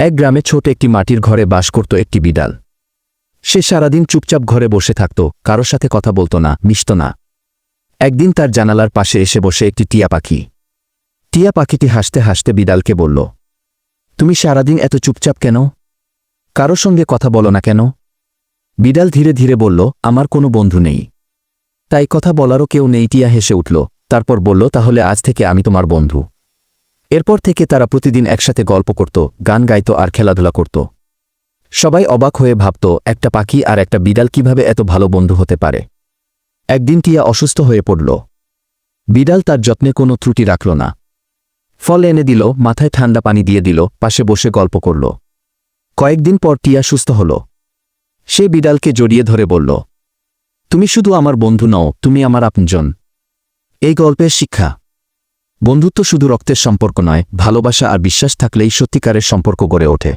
এক গ্রামে ছোট একটি মাটির ঘরে বাস করত একটি বিড়াল। সে সারাদিন চুপচাপ ঘরে বসে থাকত, কারোর সাথে কথা বলতো না, মিশত না। একদিন তার জানালার পাশে এসে বসে একটি টিয়া পাখি। টিয়া পাখিটি হাসতে হাসতে বিড়ালকে বলল, তুমি সারাদিন এত চুপচাপ কেন? কারও সঙ্গে কথা বলো না কেন? বিড়াল ধীরে ধীরে বলল, আমার কোনো বন্ধু নেই। তাই কথা বলারও কেউ নেই, টিয়া হেসে উঠল, তারপর বলল, তাহলে আজ থেকে আমি তোমার বন্ধু। এরপর থেকে তারা প্রতিদিন একসাথে গল্প করত, গান গাইত আর খেলাধুলা করত। সবাই অবাক হয়ে ভাবত, একটা পাখি আর একটা বিড়াল কীভাবে এত ভালো বন্ধু হতে পারে। একদিন টিয়া অসুস্থ হয়ে পড়ল। বিড়াল তার যত্নে কোনো ত্রুটি রাখল না। ফল এনে দিল, মাথায় ঠান্ডা পানি দিয়ে দিল, পাশে বসে গল্প করল। কয়েকদিন পর টিয়া সুস্থ হল। সে বিড়ালকে জড়িয়ে ধরে বলল, তুমি শুধু আমার বন্ধু নও, তুমি আমার আপনজন। এই গল্পের শিক্ষা। বন্ধুত্ব শুধু রক্তের সম্পর্ক নয় ভালোবাসা আর বিশ্বাস থাকলেই সত্যিকারের সম্পর্ক গড়ে ওঠে।